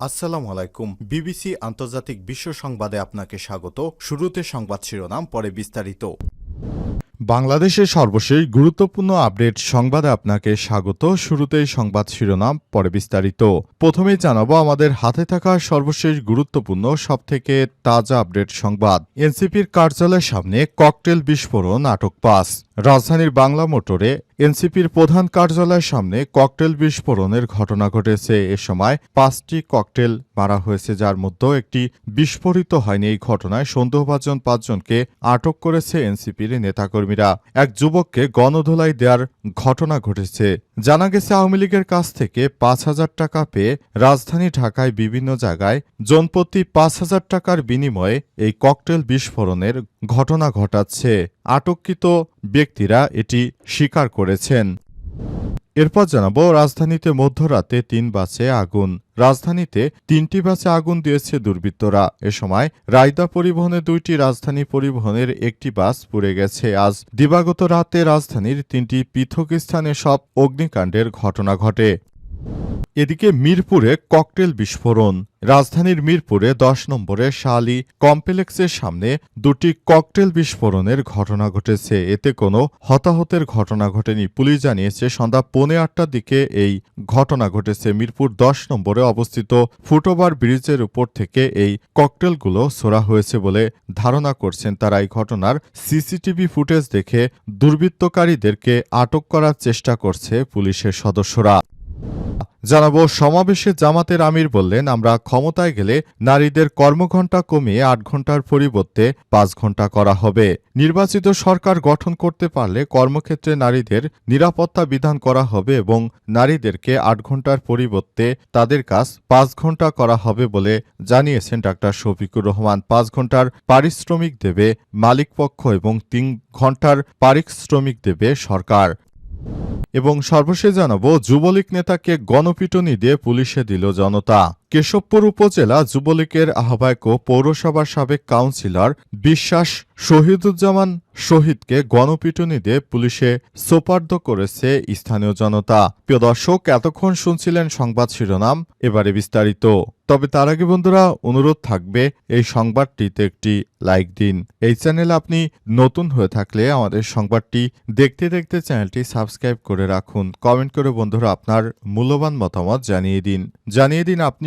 আসসালামু আলাইকুম। বিবিসি আন্তর্জাতিক বিশ্ব সংবাদে আপনাকে স্বাগত। শুরুতে সংবাদ শিরোনাম, পরে বিস্তারিত। বাংলাদেশের সর্বশেষ গুরুত্বপূর্ণ আপডেট সংবাদে আপনাকে স্বাগত। শুরুতেই সংবাদ শিরোনাম, পরে বিস্তারিত। প্রথমেই জানাব, আমাদের হাতে থাকা সর্বশেষ গুরুত্বপূর্ণ, সবথেকে তাজা আপডেট সংবাদ। এনসিপির কার্যালয়ের সামনে ককটেল বিস্ফোরণ, আটক পাস রাজধানীর বাংলা মোটরে এনসিপির প্রধান কার্যালয়ের সামনে ককটেল বিস্ফোরণের ঘটনা ঘটেছে। এ সময় পাঁচটি ককটেল মারা হয়েছে, যার মধ্যে একটি বিস্ফোরিত হয়নি। এই ঘটনায় সন্দেহভাজন পাঁচজনকে আটক করেছে এনসিপির নেতাকর্মীরা। এক যুবককে গণধোলাই দেওয়ার ঘটনা ঘটেছে। জানা গেছে, আওয়ামী লীগের কাছ থেকে পাঁচ হাজার টাকা পেয়ে রাজধানী ঢাকায় বিভিন্ন জায়গায় জনপ্রতি পাঁচ হাজার টাকার বিনিময়ে এই ককটেল বিস্ফোরণের ঘটনা ঘটাচ্ছে। আটককৃত ব্যক্তিরা এটি স্বীকার করেছেন। এরপর জানাব, রাজধানীতে মধ্যরাতে তিন বাসে আগুন। রাজধানীতে তিনটি বাসে আগুন দিয়েছে দুর্বৃত্তরা। এ সময় রায়দা পরিবহনে দুইটি রাজধানী পরিবহনের একটি বাস পুড়ে গেছে। আজ দিবাগত রাতে রাজধানীর তিনটি পৃথক স্থানে সব অগ্নিকাণ্ডের ঘটনা ঘটে। এদিকে মিরপুরে ককটেল বিস্ফোরণ। রাজধানীর মিরপুরে দশ নম্বরে শালি কমপ্লেক্সের সামনে দুটি ককটেল বিস্ফোরণের ঘটনা ঘটেছে। এতে কোনো হতাহতের ঘটনা ঘটেনি। পুলিশ জানিয়েছে, সন্ধ্যা পৌনে আটটার দিকে এই ঘটনা ঘটেছে। মিরপুর দশ নম্বরে অবস্থিত ফুটওভার ব্রিজের উপর থেকে এই ককটেলগুলো ছোড়া হয়েছে বলে ধারণা করছেন। তারা এই ঘটনার সিসিটিভি ফুটেজ দেখে দুর্বৃত্তকারীদেরকে আটক করার চেষ্টা করছে পুলিশের সদস্যরা। জানাব, সমাবেশে জামাতের আমির বললেন, আমরা ক্ষমতায় গেলে নারীদের কর্মঘণ্টা কমিয়ে আট ঘণ্টার পরিবর্তে পাঁচ ঘণ্টা করা হবে। নির্বাচিত সরকার গঠন করতে পারলে কর্মক্ষেত্রে নারীদের নিরাপত্তা বিধান করা হবে এবং নারীদেরকে আট ঘণ্টার পরিবর্তে তাদের কাজ পাঁচ ঘণ্টা করা হবে বলে জানিয়েছেন ডাক্তার শফিকুর রহমান। পাঁচ ঘণ্টার পারিশ্রমিক দেবে মালিকপক্ষ এবং তিন ঘণ্টার পারিশ্রমিক দেবে সরকার। এবং সর্বশেষ জানাব যুবলীগ নেতাকে গণপিটুনি দিয়ে পুলিশে দিল জনতা। কেশবপুর উপজেলা যুবলীগের আহ্বায়ক ও পৌরসভার সাবেক কাউন্সিলর বিশ্বাস শহীদুজ্জামান শহীদকে গণপিটুনি দিয়ে পুলিশে সোপার্দ করেছে স্থানীয় জনতা। প্রিয় দর্শক, এতক্ষণ শুনছিলেন সংবাদ শিরোনাম, এবারে বিস্তারিত। তবে তার আগে বন্ধুরা, অনুরোধ থাকবে, এই সংবাদটিতে একটি লাইক দিন। এই চ্যানেল আপনি নতুন হয়ে থাকলে আমাদের সংবাদটি দেখতে দেখতে চ্যানেলটি সাবস্ক্রাইব করে রাখুন। কমেন্ট করে বন্ধুরা আপনার মূল্যবান মতামত জানিয়ে দিন। জানিয়ে দিন আপনি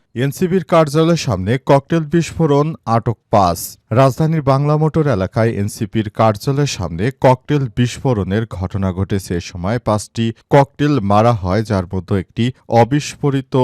এনসিবির কার্যালয়ের সামনে ককটেল বিস্ফোরণ, আটক পাস রাজধানীর বাংলা মোটর এলাকায় এনসিপির কার্যালয়ের সামনে ককটেল বিস্ফোরণের ঘটনা ঘটেছে। এ সময় পাঁচটি ককটেল মারা হয়, যার মধ্যে একটি অবিস্ফোরিত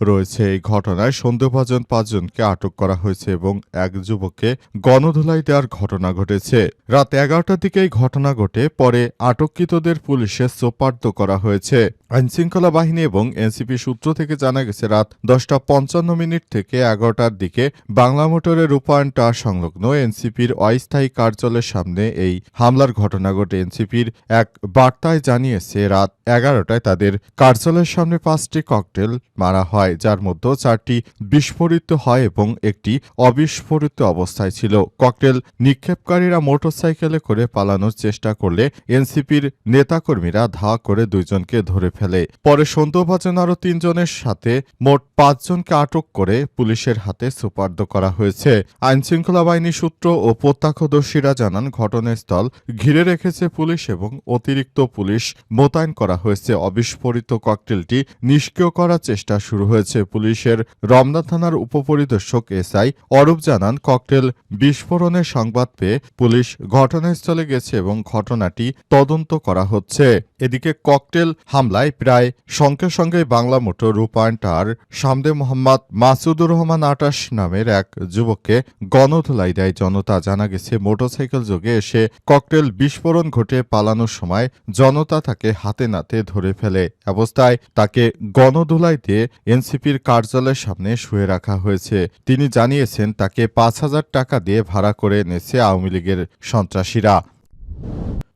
রয়েছে এই ঘটনায় সন্দেহভাজন পাঁচজনকে আটক করা হয়েছে এবং এক যুবককে গণধুলাই দেওয়ার ঘটনা ঘটেছে। রাত এগারোটার দিকে এই ঘটনা ঘটে, পরে আটককৃতদের পুলিশে সোপার্দ করা হয়েছে। আইনশৃঙ্খলা বাহিনী এবং এনসিপি সূত্র থেকে জানা গেছে, রাত দশটা পঞ্চান্ন মিনিট থেকে এগারোটার দিকে বাংলা মোটরের রূপায়ণ টাওয়ার সংলগ্ন এনসিপির অস্থায়ী কার্যালয়ের সামনে এই হামলার ঘটনা ঘটে। এনসিপির এক বার্তায় জানিয়েছে, রাত এগারোটায় তাদের কার্যালয়ের সামনে পাঁচটি ককটেল মারা হয়। যার মধ্যে চারটি বিস্ফোরিত হয় এবং একটি অবিস্ফোরিত অবস্থায় ছিল। ককটেল নিক্ষেপকারীরা মোটরসাইকেলে করে পালানোর চেষ্টা করলে এনসিপির নেতাকর্মীরা ধাওয়া করে দুইজনকে ধরে ফেলে। পরে সন্দেহভাজন আরও তিনজনের সাথে মোট পাঁচজনকে আটক করে পুলিশের হাতে সুপার্দ করা হয়েছে। আইনশৃঙ্খলা বাহিনী সূত্র ও প্রত্যক্ষদর্শীরা জানান, ঘটনাস্থল ঘিরে রেখেছে পুলিশ এবং অতিরিক্ত পুলিশ মোতায়েন করা হয়েছে। অবিস্ফোরিত ককটেলটি নিষ্ক্রিয় করার চেষ্টা শুরু হয়েছে। পুলিশের রমনা থানার উপপরিদর্শক এসআই অরূপ জানান, ককটেল বিস্ফোরণের সংবাদ পেয়ে পুলিশ ঘটনাস্থলে গেছে এবং ঘটনাটি তদন্ত করা হচ্ছে। এদিকে ককটেল হামলায় প্রায় সঙ্গে সঙ্গে বাংলা মোটর রূপায়ণ টাওয়ার সামদে মোহাম্মদ মাসুদুর রহমান আটাশ নামের এক যুবককে গণধোলাই দেয় জনতা। জানা গেছে, মোটরসাইকেল যোগে এসে ককটেল বিস্ফোরণ ঘটে পালানোর সময় জনতা তাকে হাতে নাতে ধরে ফেলে। অবস্থায় তাকে গণধোলাই দিয়ে এনসিপির কার্যালয়ের সামনে শুয়ে রাখা হয়েছে। তিনি জানিয়েছেন, তাকে পাঁচ হাজার টাকা দিয়ে ভাড়া করে এনেছে আওয়ামী লীগের সন্ত্রাসীরা।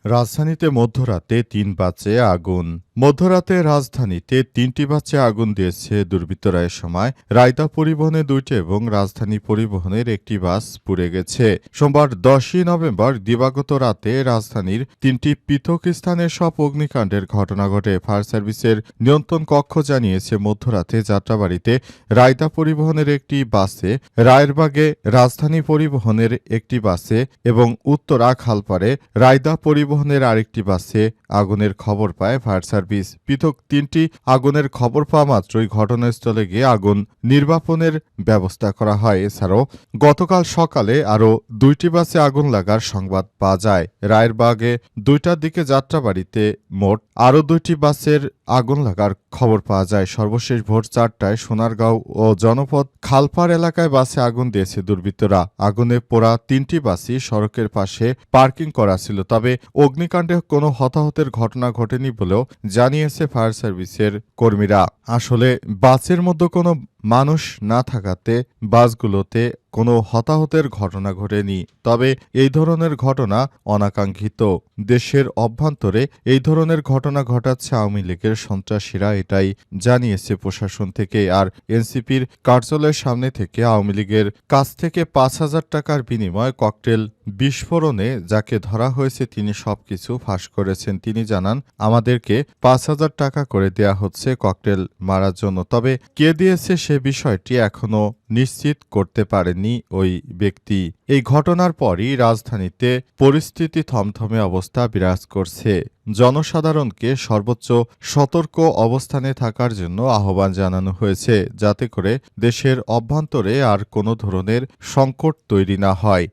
রাজধানীতে মধ্যরাতে তিন বাজে আগুন। মধ্যরাতে রাজধানীতে তিনটি বাচ্চা আগুন দিয়েছে দুর্বৃত্তরা। সময় রায়তা পরিবহনে দুইটি এবং রাজধানী পরিবহনের একটি বাস পুড়ে গেছে। সোমবার দশই নভেম্বর দিবাগত রাতে রাজধানীর তিনটি পৃথক স্থানে সব অগ্নিকাণ্ডের ঘটনা ঘটে। ফায়ার সার্ভিসের নিয়ন্ত্রণ কক্ষ জানিয়েছে, মধ্যরাতে যাত্রাবাড়িতে রায়তা পরিবহনের একটি বাসে রায়েরবাগে রাজধানী পরিবহনের একটি বাসে এবং উত্তরা খালপাড়ে রায়দা পরিবহনের আরেকটি বাসে আগুনের খবর পায় ফায়ার সার্ভিস। পৃথক তিনটি আগুনের খবর পাওয়া মাত্রই ঘটনাস্থলে গিয়ে আগুন নির্বাপনের ব্যবস্থা করা হয়। এছাড়াও গতকাল সকালে আরও দুইটি বাসে আগুন লাগার সংবাদ পাওয়া যায়। রায়েরবাগে দুইটার দিকে যাত্রাবাড়িতে মোট আরও দুইটি বাসের আগুন লাগার খবর পাওয়া যায়। সর্বশেষ ভোর চারটায় সোনারগাঁও ও জনপদ খালপাড় এলাকায় বাসে আগুন দিয়েছে দুর্বৃত্তরা। আগুনে পোড়া তিনটি বাসই সড়কের পাশে পার্কিং করা ছিল। তবে অগ্নিকাণ্ডে কোনো হতাহতের ঘটনা ঘটেনি বলেও জানিয়েছে ফায়ার সার্ভিসের কর্মীরা। আসলে বাসের মধ্যে কোনো মানুষ না থাকাতে বাসগুলোতে কোনো হতাহতের ঘটনা ঘটেনি। তবে এই ধরনের ঘটনা অনাকাঙ্ক্ষিত। দেশের অভ্যন্তরে এই ধরনের ঘটনা ঘটাচ্ছে আওয়ামী লীগের সন্ত্রাসীরা, এটাই জানিয়েছে প্রশাসন থেকে। আর এনসিপির কার্যালয়ের সামনে থেকে আওয়ামী লীগের কাছ থেকে পাঁচ হাজার টাকার বিনিময়ে ককটেল বিস্ফোরণে যাকে ধরা হয়েছে তিনি সবকিছু ফাঁস করেছেন। তিনি জানান, আমাদেরকে পাঁচ হাজার টাকা করে দেয়া হচ্ছে ককটেল মারার জন্য। তবে কে দিয়েছে সে বিষয়টি এখনও নিশ্চিত করতে পারেনি ওই ব্যক্তি। এই ঘটনার পরই রাজধানীতে পরিস্থিতি থমথমে অবস্থা বিরাজ করছে। জনসাধারণকে সর্বোচ্চ সতর্ক অবস্থানে থাকার জন্য আহ্বান জানানো হয়েছে, যাতে করে দেশের অভ্যন্তরে আর কোনো ধরনের সংকট তৈরি না হয়।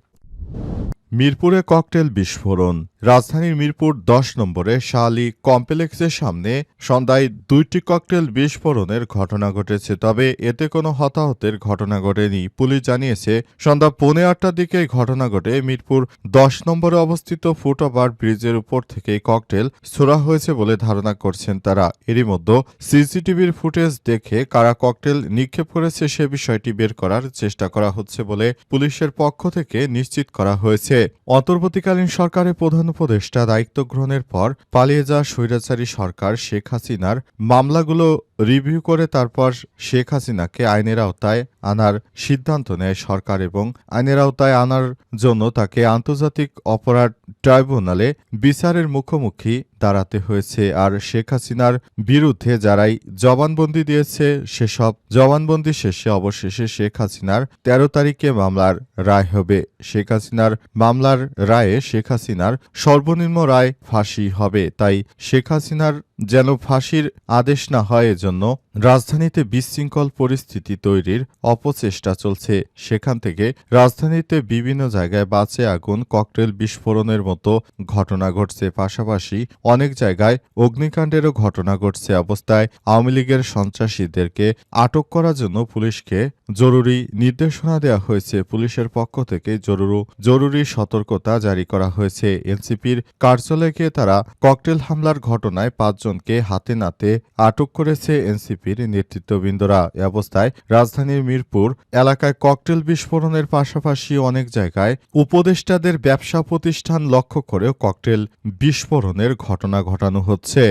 মিরপুরে ককটেল বিস্ফোরণ। রাজধানীর মিরপুর দশ নম্বরে শাহালি কমপ্লেক্সের সামনে সন্ধ্যায় দুইটি ককটেল বিস্ফোরণের ঘটনা ঘটেছে। তবে এতে কোনো হতাহতের ঘটনা ঘটেনি। পুলিশ জানিয়েছে, সন্ধ্যা পৌনে আটটার দিকে ঘটনা ঘটে। মিরপুর দশ নম্বরে অবস্থিত ফুটওভার ব্রিজের উপর থেকে ককটেল ছোড়া হয়েছে বলে ধারণা করছেন তারা। এরই মধ্যে সিসিটিভির ফুটেজ দেখে কারা ককটেল নিক্ষেপ করেছে সে বিষয়টি বের করার চেষ্টা করা হচ্ছে বলে পুলিশের পক্ষ থেকে নিশ্চিত করা হয়েছে। অন্তর্বর্তীকালীন সরকারের প্রধান উপদেষ্টা দায়িত্ব গ্রহণের পর পালিয়ে যাওয়া স্বৈরাচারী সরকার শেখ হাসিনার মামলাগুলো রিভিউ করে তারপর শেখ হাসিনাকে আইনের আওতায় আনার সিদ্ধান্ত নেয় সরকার এবং আইনের আওতায় আনার জন্য তাকে আন্তর্জাতিক অপরাধ ট্রাইব্যুনালে বিচারের মুখোমুখি দাঁড়াতে হয়েছে। আর শেখ হাসিনার বিরুদ্ধে যারাই জবানবন্দি দিয়েছে, সেসব জবানবন্দি শেষে অবশেষে শেখ হাসিনার তেরো তারিখে মামলার রায় হবে। শেখ হাসিনার মামলার রায়ে শেখ হাসিনার সর্বনিম্ন রায় ফাঁসি হবে। তাই শেখ হাসিনার যেন ফাঁসির আদেশ না হয় এজন্য রাজধানীতে বিশৃঙ্খল পরিস্থিতি তৈরির অপচেষ্টা চলছে। সেখান থেকে রাজধানীতে বিভিন্ন জায়গায় বাঁচে আগুন, ককটেল বিস্ফোরণের মতো ঘটনা ঘটছে। পাশাপাশি অনেক জায়গায় অগ্নিকাণ্ডেরও ঘটনা ঘটছে অবস্থায়। আওয়ামী লীগের সন্ত্রাসীদেরকে আটক করার জন্য পুলিশকে জরুরি নির্দেশনা দেওয়া হয়েছে। পুলিশের পক্ষ থেকে জরুরি জরুরি সতর্কতা জারি করা হয়েছে। এনসিপির কার্যালয়কে তারা ককটেল হামলার ঘটনায় পাঁচজনকে হাতে নাতে আটক করেছে এনসিপির নেতৃত্ববৃন্দরা। এ অবস্থায় রাজধানীর মিরপুর এলাকায় ককটেল বিস্ফোরণের পাশাপাশি অনেক জায়গায় উপদেষ্টাদের ব্যবসা প্রতিষ্ঠান লক্ষ্য করেও ককটেল বিস্ফোরণের ঘটনা ঘটানো হচ্ছে।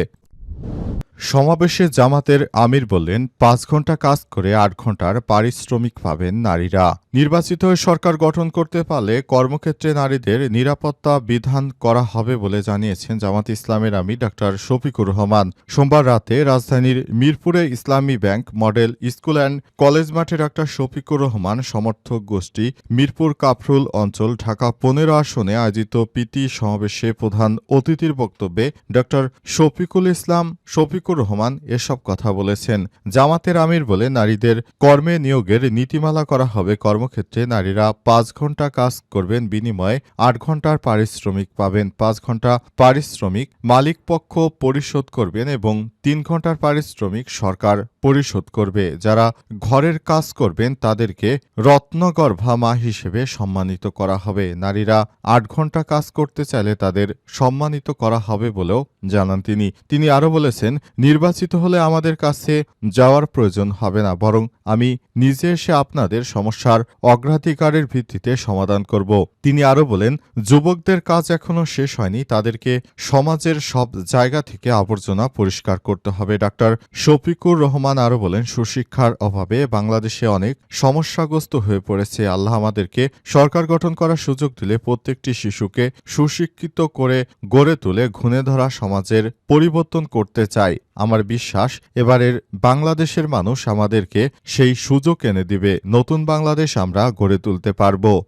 সমাবেশে জামাতের আমির বললেন, পাঁচ ঘণ্টা কাজ করে আট ঘণ্টার পারিশ্রমিক পাবেন নারীরা। নির্বাচিত সরকার গঠন করতে পারলে কর্মক্ষেত্রে নারীদের নিরাপত্তা বিধান করা হবে বলে জানিয়েছেন জামাত ইসলামের আমির ডাক্তার শফিকুর রহমান। সোমবার রাতে রাজধানীর মিরপুরে Islami bank model school and college মাঠে ডাক্তার শফিকুর রহমান সমর্থক গোষ্ঠী মিরপুর কাফরুল অঞ্চল ঢাকা পনেরো আসনে আয়োজিত পিটি সমাবেশে প্রধান অতিথির বক্তব্যে ডাক্তার শফিকুল ইসলাম শফিকুর রহমান এসব কথা বলেছেন। জামাতের আমির বলে নারীদের কর্মে নিয়োগের নীতিমালা করা হবে। কর্মক্ষেত্রে নারীরা পাঁচ ঘণ্টা কাজ করবেন, বিনিময়ে আট ঘণ্টার পারিশ্রমিক পাবেন। পাঁচ ঘণ্টা পারিশ্রমিক মালিক পক্ষ পরিশোধ করবেন এবং তিন ঘণ্টার পারিশ্রমিক সরকার পরিশোধ করবে। যারা ঘরের কাজ করবেন, তাদেরকে রত্নগর্ভা মা হিসেবে সম্মানিত করা হবে। নারীরা আট ঘণ্টা কাজ করতে চাইলে তাদের সম্মানিত করা হবে বলেও জানান তিনি। তিনি আরও বলেছেন নির্বাচিত হলে আমাদের কাছে যাওয়ার প্রয়োজন হবে না, বরং আমি নিজে এসে আপনাদের সমস্যার অগ্রাধিকারের ভিত্তিতে সমাধান করব। তিনি আরও বলেন, যুবকদের কাজ এখনও শেষ হয়নি, তাদেরকে সমাজের সব জায়গা থেকে আবর্জনা পরিষ্কার করতে হবে। ডাক্তার শফিকুর রহমান আরও বলেন, সুশিক্ষার অভাবে বাংলাদেশে অনেক সমস্যাগ্রস্ত হয়ে পড়েছে। আল্লাহ আমাদেরকে সরকার গঠন করার সুযোগ দিলে প্রত্যেকটি শিশুকে সুশিক্ষিত করে গড়ে তুলে ঘুণে ধরা সমাজের পরিবর্তন করতে চাই আমার বিশ্বাস, এবারের বাংলাদেশের মানুষ আমাদেরকে সেই সুযোগ এনে দিবে। নতুন বাংলাদেশ আমরা গড়ে তুলতে পারব।